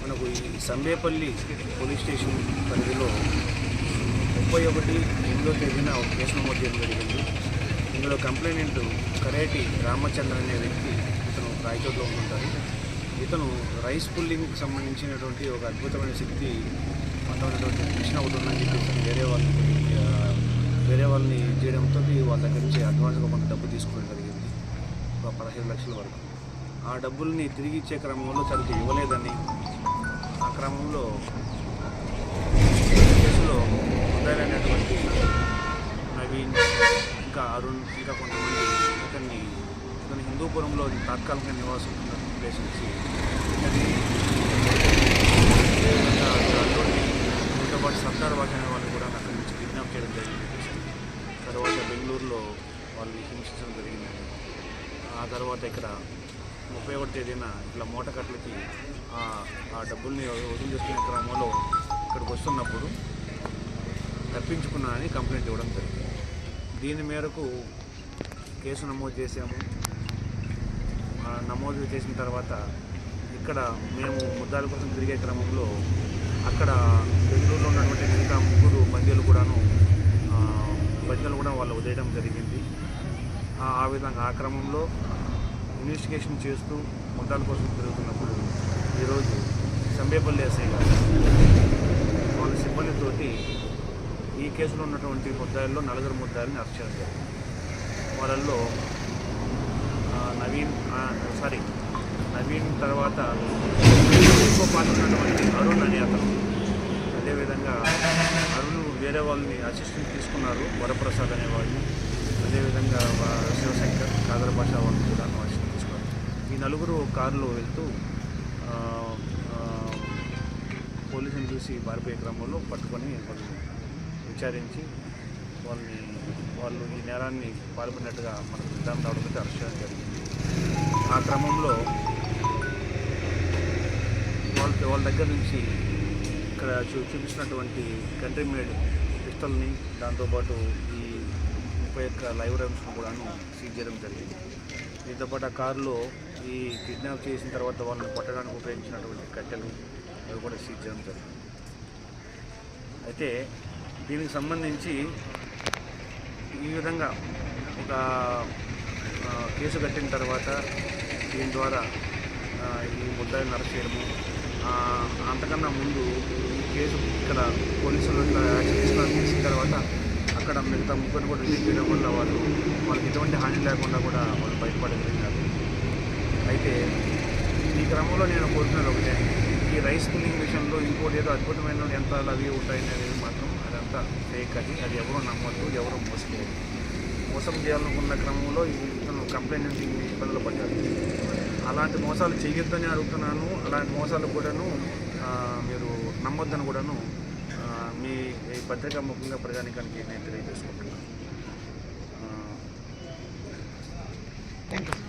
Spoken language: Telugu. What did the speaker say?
మనకు ఈ సంబేపల్లి పోలీస్ స్టేషన్ పరిధిలో ముప్పై ఒకటి ఎనిమిదో తేదీన ఒక కేసు నమోదు చేయడం జరిగింది. ఇందులో కంప్లైంట్ కరేటి రామచంద్ర అనే వ్యక్తి ఇతను రాయచోట్లో ఉంటుంటారు ఇతను రైస్ పుల్లింగ్కి సంబంధించినటువంటి ఒక అద్భుతమైన శక్తి పొందమైనటువంటి మిషన్ ఒకటి ఉందని చెప్పేసి వేరే వాళ్ళని వేరే వాళ్ళని చేయడంతో వాళ్ళ దగ్గర నుంచి అడ్వాన్స్గా కొంత డబ్బు తీసుకోవడం జరిగింది. ఒక పదహైదు లక్షల వరకు. ఆ డబ్బుల్ని తిరిగి ఇచ్చే క్రమంలో సరిగ్గా ఇవ్వలేదని ఆ క్రమంలో కేసులో ముద్దాయిలైనటువంటి నవీన్ ఇంకా అరుణ్ ఇంకా కొంతమంది ఇతన్ని ఇతను హిందూపురంలో తాత్కాలిక నివాసం ప్లేస్ నుంచి అల్లుడిని పాటు సర్దార్ వాటి అనే వాళ్ళు కూడా అక్కడి నుంచి కిడ్నాప్ చేయడం జరిగింది. తర్వాత బెంగళూరులో వాళ్ళు హింసించడం జరిగిందని ఆ తర్వాత ఇక్కడ ముప్పై ఒకటి తేదీన ఇట్లా మూటకట్లకి ఆ ఆ డబ్బుల్ని వసూలు చేసుకునే క్రమంలో ఇక్కడికి వస్తున్నప్పుడు తప్పించుకున్నానని కంప్లైంట్ ఇవ్వడం జరిగింది. దీని మేరకు కేసు నమోదు చేసాము నమోదు చేసిన తర్వాత ఇక్కడ మేము ముద్దాల కోసం తిరిగే క్రమంలో అక్కడ బెంగళూరులో ఉన్నటువంటి మిగతా ముగ్గురు బందీలు కూడాను ఆ, బందీలు కూడా వాళ్ళు వదిలేయడం జరిగింది. ఆ విధంగా ఆ క్రమంలో ఇన్వెస్టిగేషన్ చేస్తూ ముద్దాల కోసం తిరుగుతున్నప్పుడు ఈరోజు సంబేపల్లి ఎస్ఐ గారు వాళ్ళ సిబ్బందితోటి ఈ కేసులో ఉన్నటువంటి ముద్దాయిల్లో నలుగురు ముద్దాయిల్ని అరెస్ట్ చేయడం వాళ్ళల్లో నవీన్ సారీ నవీన్ తర్వాత ఇంకో పాత్ర ఉన్నటువంటి అరుణ్ అనే అతను. అదేవిధంగా అరుణ్ వేరే వాళ్ళని అసిస్టెంట్ తీసుకున్నారు వరప్రసాద్ అనేవాడిని అదేవిధంగా శివశంకర్ కాదర భాష వాళ్ళని కూడా ఈ నలుగురు కారులో వెళ్తూ పోలీసుని చూసి పారిపోయే క్రమంలో పట్టుకొని వాళ్ళు విచారించి వాళ్ళని వాళ్ళు ఈ నేరాన్ని పాల్పడినట్టుగా మనకు నిర్ధారణ రావడంతో అరెస్ట్ చేయడం జరిగింది. ఆ క్రమంలో వాళ్ళ వాళ్ళ దగ్గర నుంచి ఇక్కడ చూ చూపించినటువంటి కంట్రీ మేడ్ పిస్టల్ని దాంతోపాటు ఈ ముప్పై యొక్క లైవ్ రైమ్స్ను కూడాను సీజ్ చేయడం జరిగింది. దీంతో పాటు ఆ కారులో ఈ కిడ్నాప్ చేసిన తర్వాత వాళ్ళని కొట్టడానికి ఉపయోగించినటువంటి కట్టెలు అవి కూడా సీజ్ చేయడం జరిగింది. అయితే దీనికి సంబంధించి ఈ విధంగా ఒక కేసు కట్టిన తర్వాత దీని ద్వారా ఈ ముద్దాయిని అరెస్ట్ చేయడము అంతకన్నా ముందు ఈ కేసు ఇక్కడ పోలీసులు ఇట్లా యాక్షన్ తీసిన తర్వాత అక్కడ మిగతా ముగ్గురు కూడా రిలీజ్ చేయడం వల్ల వాళ్ళు వాళ్ళకి ఎటువంటి హాని లేకుండా కూడా వాళ్ళు బయటపడగలిగినారు అయితే ఈ క్రమంలో నేను కోరుకున్నది ఒకటే. ఈ రైస్ కుకింగ్ విషయంలో ఇంకోటి ఏదో అద్భుతమైన యంత్రాలు అవి ఉంటాయనేది మాత్రం అదంతా ఫేక్ అది. అది ఎవరో నమ్మద్దు ఎవరో మోసలేదు మోసం చేయాలనుకున్న క్రమంలో ఈ ఇతను కంప్లైంట్ నుంచి ఇబ్బందులు పడ్డారు. అలాంటి మోసాలు చేయొద్దని అడుగుతున్నాను. అలాంటి మోసాలు కూడాను మీరు నమ్మొద్దని కూడాను మీ ఈ పత్రికా ముఖ్యంగా ప్రజానికానికి నేను తెలియజేసుకుంటున్నాను. Thank you